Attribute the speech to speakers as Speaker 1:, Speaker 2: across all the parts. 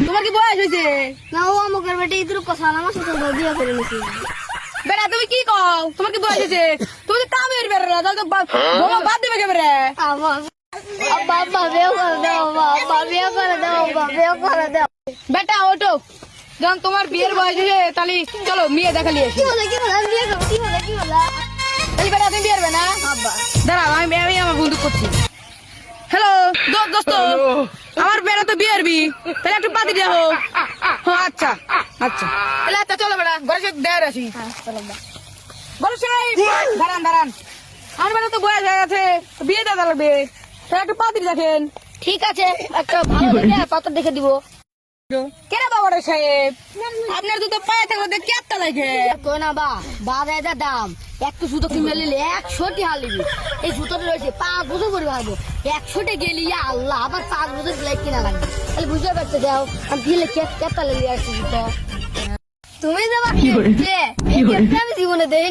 Speaker 1: তোমার কি বয়স হয়েছে?
Speaker 2: না ও আমাকে বেটে ইদুর কথা আমার সাথে বিয়া করে নিছি।
Speaker 1: বেড়া তুমি কি কও? তোমার কি বয়স হয়েছে? তুমি তো কামের বেড়া তাহলে তো বা- বাদ দেবে কে বেড়া?
Speaker 2: আব্বা আব্বা আব্বা করে দাও আব্বা আব্বা করে দাও আব্বা বিয়া করে দাও।
Speaker 1: বেটা ওটো যখন তোমার বিয়ের বয়স হয়েছে তাহলে চলো মেয়ে দেখালি
Speaker 2: কি কি বিয়া কি কি
Speaker 1: বেটা তুমি বিয়ে হবে না?
Speaker 2: আব্বা
Speaker 1: দাঁড়াও আমি আমি আমার বন্ধু করছি। হ্যালো দোস্ত আমার বেড়া তো বিয়ের বি তাহলে একটু পাতি দেখো। হ্যাঁ আচ্ছা আচ্ছা। তাহলে আচ্ছা চলো বেড়া ঘরে সে দেয়ার আসি
Speaker 2: হ্যাঁ।
Speaker 1: ঘরে সবাই দাঁড়ান দাঁড়ান। আমার বেড়া তো বয়স হয়ে গেছে বিয়ে দেওয়া লাগবে। তাহলে একটু পাতি দেখেন।
Speaker 2: ঠিক আছে একটা ভালো দেখে পাত্র দেখে দিব।
Speaker 1: কেন বাবা সাহেব? আপনার দুটো পায়ে থাকলে দেখে কেটটা লাগে
Speaker 2: তো না বা বাজারে যা দাম একটু সুতো কিনে নিলে একশোটি হাল নিবি এই সুতোটা রয়েছে পাঁচ বছর করে ভাবো। একশোটে গেলি আল্লাহ আবার পাঁচ বছর গেলে কিনা লাগবে। তাহলে বুঝতে পারছ যাও আমি লেগে আসছি সুতো? তুমি যাবা আমি জীবনে দেই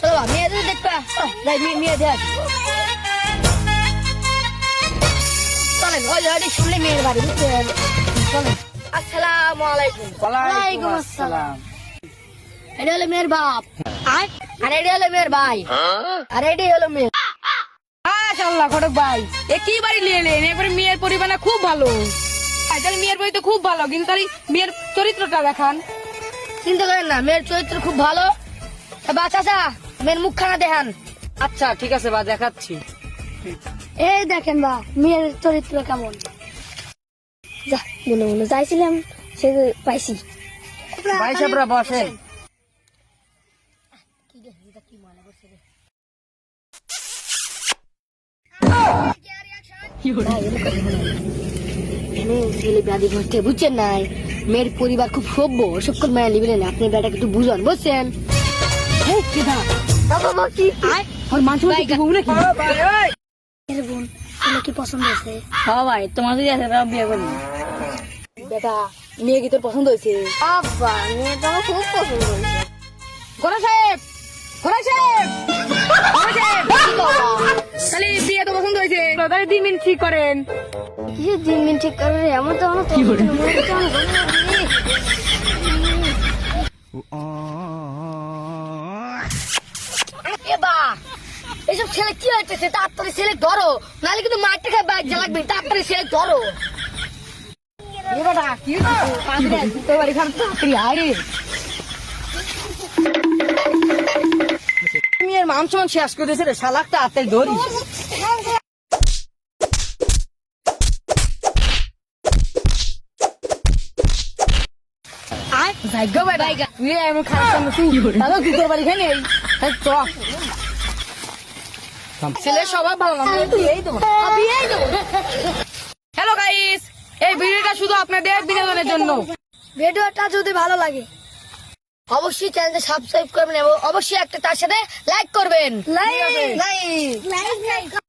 Speaker 2: চলো মেয়েদের দেখবা। মেয়ে দেখ চলেন ওই ওই সামনে মেয়ের বাড়ি বুঝছেন চলেন আসসালামু আলাইকুম। ওয়ালাইকুম আসসালাম। এটা হলো মেয়ের বাপ। আর এটা হলো মেয়ের ভাই। আর এটাই হলো মেয়ে।
Speaker 1: মাশাআল্লাহ ঘটক ভাই। এ কি বাড়ি নিয়ে এলেন? মেয়ের পরিবার না খুব ভালো। তাহলে মেয়ের বই তো খুব ভালো কিন্তু মেয়ের চরিত্রটা দেখান।
Speaker 2: চিন্তা করেন না মেয়ের চরিত্র খুব ভালো। বা চাচা মেয়ের মুখখানা দেখান।
Speaker 1: আচ্ছা ঠিক আছে বা দেখাচ্ছি।
Speaker 2: এই দেখেন বা মেয়ের চরিত্র কেমন? যা মনে মনে চাইছিলাম সে পাইছি।
Speaker 1: ভাই সাহেবরা বসেন।
Speaker 2: ছেলে ব্যাধি করতে বুঝছেন নাই মেয়ের পরিবার খুব সভ্য করে মায়া নিবেন আপনি বেটাকে একটু বুঝান বুঝছেন?
Speaker 1: কেদা
Speaker 2: বাবা কি?
Speaker 1: কি
Speaker 2: এর বোন ছেলে কি পছন্দ হয়েছে?
Speaker 1: হ্যাঁ ভাই তোমার যদি আছে তাও বিয়ে করবি বেটা মেয়ে কি তোর পছন্দ হয়েছে?
Speaker 2: আব্বা মেয়ে তো আমার খুব পছন্দ হয়েছে।
Speaker 1: ঘোড়া সাহেব ঘোড়া সাহেব ঘোড়া সাহেব
Speaker 2: কি বাবা
Speaker 1: তাহলে বিয়ে তো পছন্দ হয়েছে। তাহলে দিন মিনিট ঠিক করেন।
Speaker 2: কিছু দিন দিন ঠিক করে রে আমার তো আমার মনে আমার ভালো লাগে। এ বা এসব ছেলে কি হইতেছে? তাড়াতাড়ি ছেলে ধরো। নাহলে কিন্তু মাঠে খেয়ে বাইক লাগবে। তাড়াতাড়ি ছেলে ধরো।
Speaker 1: হয়েছে? মেয়ের মাংস শেষ করে দিয়েছে রে শালাক তাড়াতাড়ি ধরিস আয়। ভাগ্য বেটা তুই এমন খারাপ তুই দাদা তুই তোর বাড়ি খাই নেই এই চ ছেলে সবাই ভালো না তুই দেবো
Speaker 2: আমি দেবো
Speaker 1: হ্যালো গাইস এই ভিডিওটা শুধু আপনাদের বিনোদনের জন্য।
Speaker 2: ভিডিওটা যদি ভালো লাগে অবশ্যই চ্যানেলটা সাবস্ক্রাইব করবেন এবং অবশ্যই একটা তার সাথে লাইক করবেন। Like like